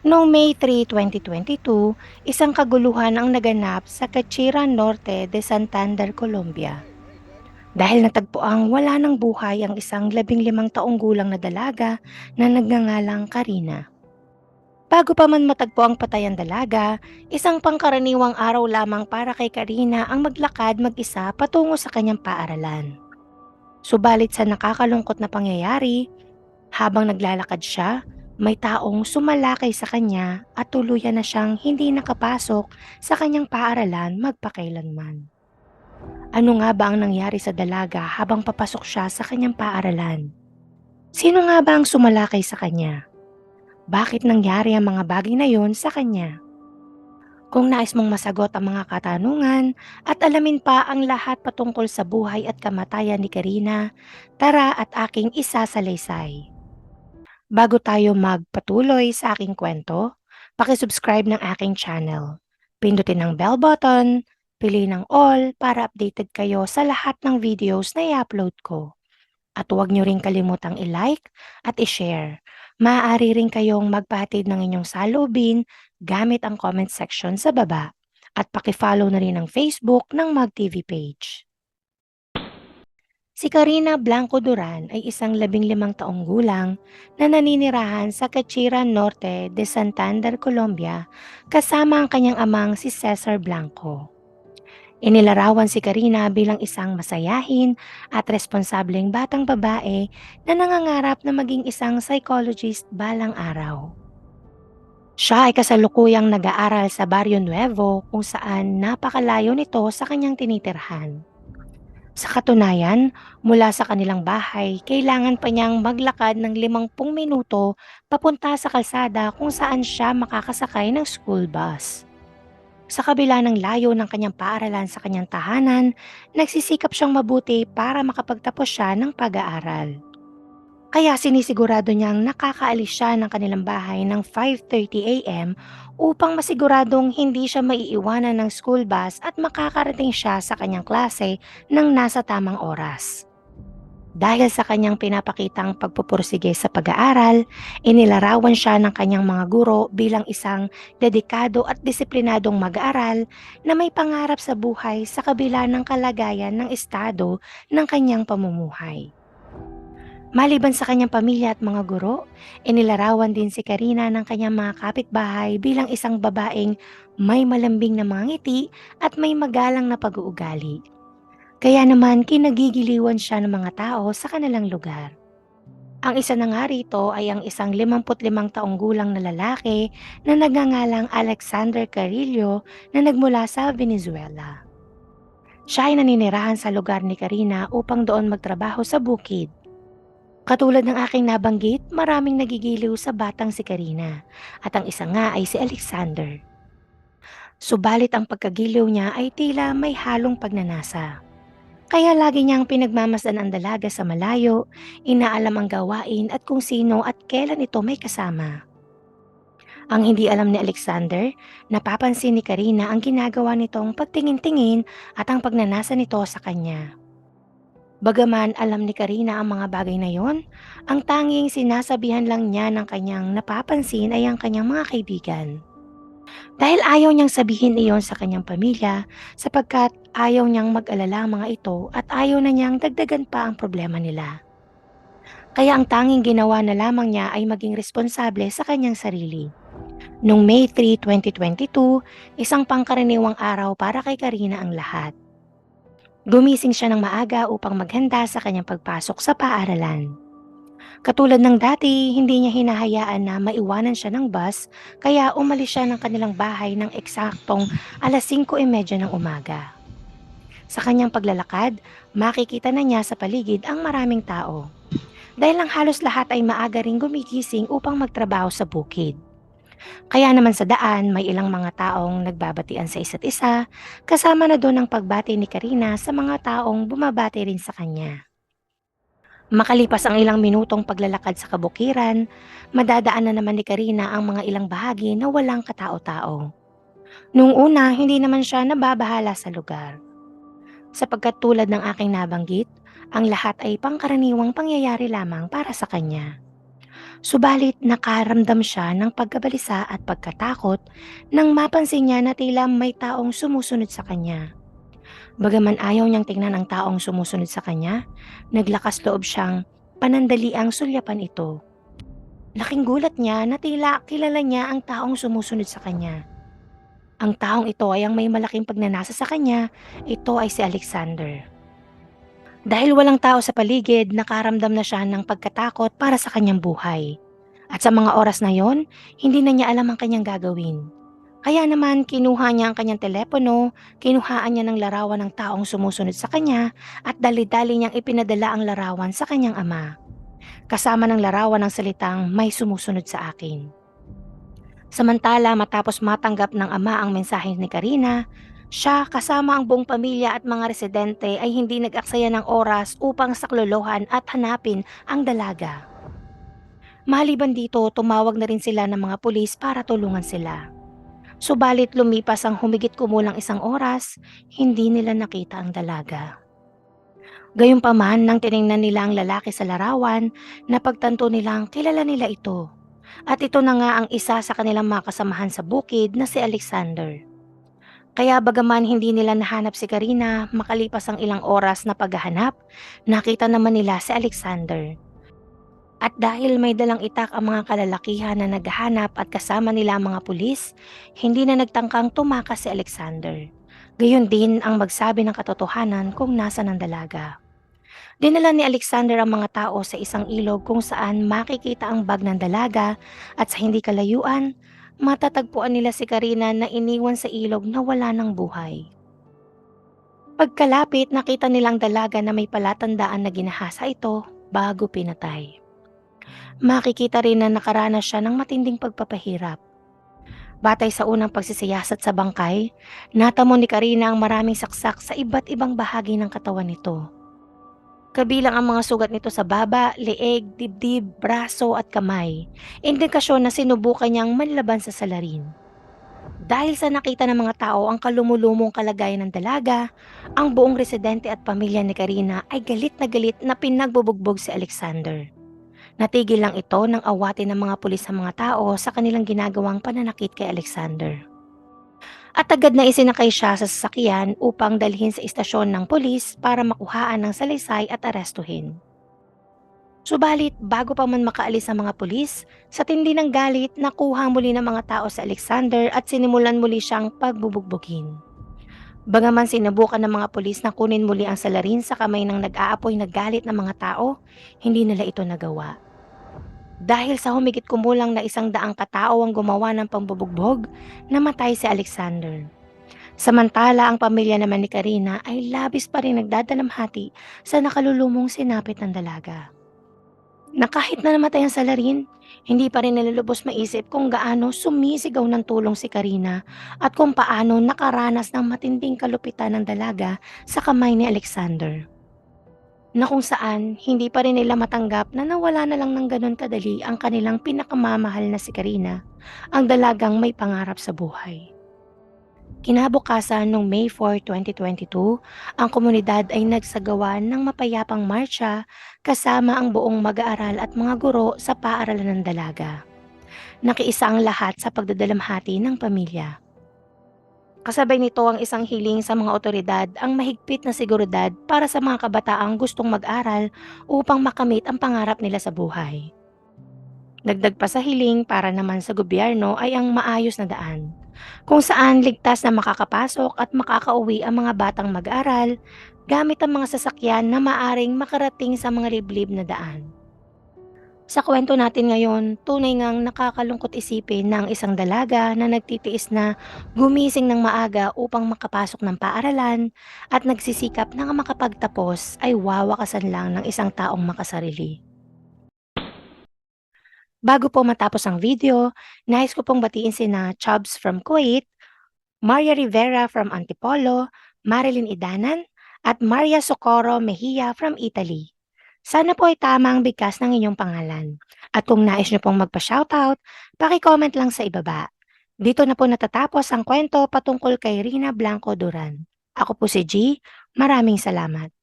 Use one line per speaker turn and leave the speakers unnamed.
Noong May 3, 2022, isang kaguluhan ang naganap sa Cachiran Norte de Santander, Colombia. Dahil natagpuang wala ng buhay ang isang labing limang taong gulang na dalaga na nagngangalang Karina. Bago pa man matagpo ang patay ang dalaga, isang pangkaraniwang araw lamang para kay Karina ang maglakad mag-isa patungo sa kanyang paaralan. Subalit sa nakakalungkot na pangyayari, habang naglalakad siya, may taong sumalakay sa kanya at tuluyan na siyang hindi nakapasok sa kanyang paaralan magpakailanman. Ano nga ba ang nangyari sa dalaga habang papasok siya sa kanyang paaralan? Sino nga ba ang sumalakay sa kanya? Bakit nangyari ang mga bagay na yon sa kanya? Kung nais mong masagot ang mga katanungan at alamin pa ang lahat patungkol sa buhay at kamatayan ni Karina, tara at aking isasalaysay. Bago tayo magpatuloy sa aking kwento, pakisubscribe ng aking channel. Pindutin ang bell button, pili ng all para updated kayo sa lahat ng videos na i-upload ko. At huwag nyo rin kalimutang i-like at i-share. Maaari rin kayong magpahatid ng inyong salubin gamit ang comment section sa baba. At pakifollow na rin ang Facebook ng MagTV page. Si Karina Blanco Duran ay isang labing limang taong gulang na naninirahan sa Cachiran Norte de Santander, Colombia kasama ang kanyang amang si Cesar Blanco. Inilarawan si Karina bilang isang masayahin at responsableng batang babae na nangangarap na maging isang psychologist balang araw. Siya ay kasalukuyang nag-aaral sa Barrio Nuevo kung saan napakalayo nito sa kanyang tinitirhan. Sa katunayan, mula sa kanilang bahay, kailangan pa niyang maglakad ng 50 minuto papunta sa kalsada kung saan siya makakasakay ng school bus. Sa kabila ng layo ng kanyang paaralan sa kanyang tahanan, nagsisikap siyang mabuti para makapagtapos siya ng pag-aaral. Kaya sinisigurado niyang nakakaalis siya ng kanilang bahay ng 5.30 a.m. upang masiguradong hindi siya maiiwanan ng school bus at makakarating siya sa kanyang klase ng nasa tamang oras. Dahil sa kanyang pinapakitang pagpupursige sa pag-aaral, inilarawan siya ng kanyang mga guro bilang isang dedikado at disiplinadong mag-aaral na may pangarap sa buhay sa kabila ng kalagayan ng estado ng kanyang pamumuhay. Maliban sa kanyang pamilya at mga guro, inilarawan din si Karina ng kanyang mga kapitbahay bilang isang babaeng may malambing na mga ngiti at may magalang na pag-uugali. Kaya naman kinagigiliwan siya ng mga tao sa kanilang lugar. Ang isa na nga rito ay ang isang 55 taong gulang na lalaki na nagngangalang Alexander Carillo na nagmula sa Venezuela. Siya ay naninirahan sa lugar ni Karina upang doon magtrabaho sa bukid. Katulad ng aking nabanggit, maraming nagigiliw sa batang si Karina at ang isa nga ay si Alexander. Subalit ang pagkagiliw niya ay tila may halong pagnanasa. Kaya lagi niyang pinagmamasdan ang dalaga sa malayo, inaalam ang gawain at kung sino at kailan ito may kasama. Ang hindi alam ni Alexander, napapansin ni Karina ang ginagawa nitong pagtingin-tingin at ang pagnanasa nito sa kanya. Bagaman alam ni Karina ang mga bagay na yon, ang tanging sinasabihan lang niya ng kanyang napapansin ay ang kanyang mga kaibigan. Dahil ayaw niyang sabihin iyon sa kanyang pamilya sapagkat ayaw niyang mag-alala ang mga ito at ayaw na niyang dagdagan pa ang problema nila. Kaya ang tanging ginawa na lamang niya ay maging responsable sa kanyang sarili. Noong May 3, 2022, isang pangkaraniwang araw para kay Karina ang lahat. Gumising siya ng maaga upang maghanda sa kanyang pagpasok sa paaralan. Katulad ng dati, hindi niya hinahayaan na maiwanan siya ng bus kaya umalis siya ng kanilang bahay ng eksaktong alas 5.30 ng umaga. Sa kanyang paglalakad, makikita na niya sa paligid ang maraming tao. Dahil ang halos lahat ay maaga ring gumigising upang magtrabaho sa bukid. Kaya naman sa daan, may ilang mga taong nagbabatian sa isa't isa, kasama na doon ang pagbati ni Karina sa mga taong bumabati rin sa kanya. Makalipas ang ilang minutong paglalakad sa kabukiran, madadaan na naman ni Karina ang mga ilang bahagi na walang katao-tao. Noong una, hindi naman siya nababahala sa lugar. Sapagkat tulad ng aking nabanggit, ang lahat ay pangkaraniwang pangyayari lamang para sa kanya. Subalit nakaramdam siya ng pagkabalisa at pagkatakot nang mapansin niya na tila may taong sumusunod sa kanya. Bagaman ayaw niyang tingnan ang taong sumusunod sa kanya, naglakas loob siyang panandaliang sulyapan ito. Laking gulat niya na tila kilala niya ang taong sumusunod sa kanya. Ang taong ito ay ang may malaking pagnanasa sa kanya, ito ay si Alexander. Dahil walang tao sa paligid, nakaramdam na siya ng pagkatakot para sa kanyang buhay. At sa mga oras na yon, hindi na niya alam ang kanyang gagawin. Kaya naman kinuha niya ang kanyang telepono, kinuhaan niya ng larawan ng taong sumusunod sa kanya at dali-dali niyang ipinadala ang larawan sa kanyang ama. Kasama ng larawan ng salitang may sumusunod sa akin. Samantala matapos matanggap ng ama ang mensahe ni Karina, siya kasama ang buong pamilya at mga residente ay hindi nag-aksaya ng oras upang saklolohan at hanapin ang dalaga. Maliban dito, tumawag na rin sila ng mga pulis para tulungan sila. Subalit lumipas ang humigit kumulang isang oras, hindi nila nakita ang dalaga. Gayunpaman nang tiningnan nila ang lalaki sa larawan, napagtanto nilang kilala nila ito. At ito na nga ang isa sa kanilang mga kasamahan sa bukid na si Alexander. Kaya bagaman hindi nila nahanap si Karina, makalipas ang ilang oras na paghahanap, nakita naman nila si Alexander. At dahil may dalang itak ang mga kalalakihan na naghahanap at kasama nila ang mga pulis, hindi na nagtangkang tumakas si Alexander. Gayon din ang magsabi ng katotohanan kung nasa ng dalaga. Dinala ni Alexander ang mga tao sa isang ilog kung saan makikita ang bag ng dalaga at sa hindi kalayuan, matatagpuan nila si Karina na iniwan sa ilog na wala ng buhay. Pagkalapit, nakita nilang dalaga na may palatandaan na ginahasa ito bago pinatay. Makikita rin na nakaranas siya ng matinding pagpapahirap. Batay sa unang pagsisiyasat sa bangkay, natamo ni Karina ang maraming saksak sa iba't ibang bahagi ng katawan nito. Kabilang ang mga sugat nito sa baba, leeg, dibdib, braso at kamay. Indikasyon na sinubukan niyang manlaban sa salarin. Dahil sa nakita ng mga tao ang kalumulumong kalagayan ng dalaga, ang buong residente at pamilya ni Karina ay galit na galit na pinagbubugbog si Alexander. Natigil lang ito ng awatin ng mga pulis sa mga tao sa kanilang ginagawang pananakit kay Alexander. At agad na isinakay siya sa sasakyan upang dalhin sa istasyon ng pulis para makuhaan ng salaysay at arestuhin. Subalit bago pa man makaalis ang mga pulis, sa tindi ng galit nakuha muli ng mga tao sa Alexander at sinimulan muli siyang pagbubugbugin. Bagaman sinabukan ng mga pulis na kunin muli ang salarin sa kamay ng nag-aapoy na galit ng mga tao, hindi nila ito nagawa. Dahil sa humigit kumulang na isang daang katao ang gumawa ng pambubugbog, namatay si Alexander. Samantala ang pamilya naman ni Karina ay labis pa rin nagdadalamhati sa nakalulumong sinapit ng dalaga. Na kahit na namatay ang salarin, hindi pa rin nilulubos maisip kung gaano sumisigaw ng tulong si Karina at kung paano nakaranas ng matinding kalupitan ng dalaga sa kamay ni Alexander na kung saan hindi pa rin nila matanggap na nawala na lang ng ganon kadali ang kanilang pinakamamahal na si Karina, ang dalagang may pangarap sa buhay. Kinabukasan noong May 4, 2022, ang komunidad ay nagsagawa ng mapayapang marcha kasama ang buong mag-aaral at mga guro sa paaralan ng dalaga. Nakiisa ang lahat sa pagdadalamhati ng pamilya. Kasabay nito ang isang hiling sa mga otoridad ang mahigpit na seguridad para sa mga kabataang gustong mag-aral upang makamit ang pangarap nila sa buhay. Dagdag pa sa hiling para naman sa gobyerno ay ang maayos na daan, kung saan ligtas na makakapasok at makakauwi ang mga batang mag-aral gamit ang mga sasakyan na maaring makarating sa mga liblib na daan. Sa kwento natin ngayon, tunay ngang nakakalungkot isipin na ang isang dalaga na nagtitiis na gumising ng maaga upang makapasok ng paaralan at nagsisikap na makapagtapos ay wawakasan lang ng isang taong makasarili. Bago po matapos ang video, nais ko pong batiin sina Chubbs from Kuwait, Maria Rivera from Antipolo, Marilyn Idanan, at Maria Socorro Mejia from Italy. Sana po ay tama ang bigkas ng inyong pangalan. At kung nais nyo pong magpa-shoutout, paki-comment lang sa ibaba. Dito na po natatapos ang kwento patungkol kay Rina Blanco Duran. Ako po si G. Maraming salamat.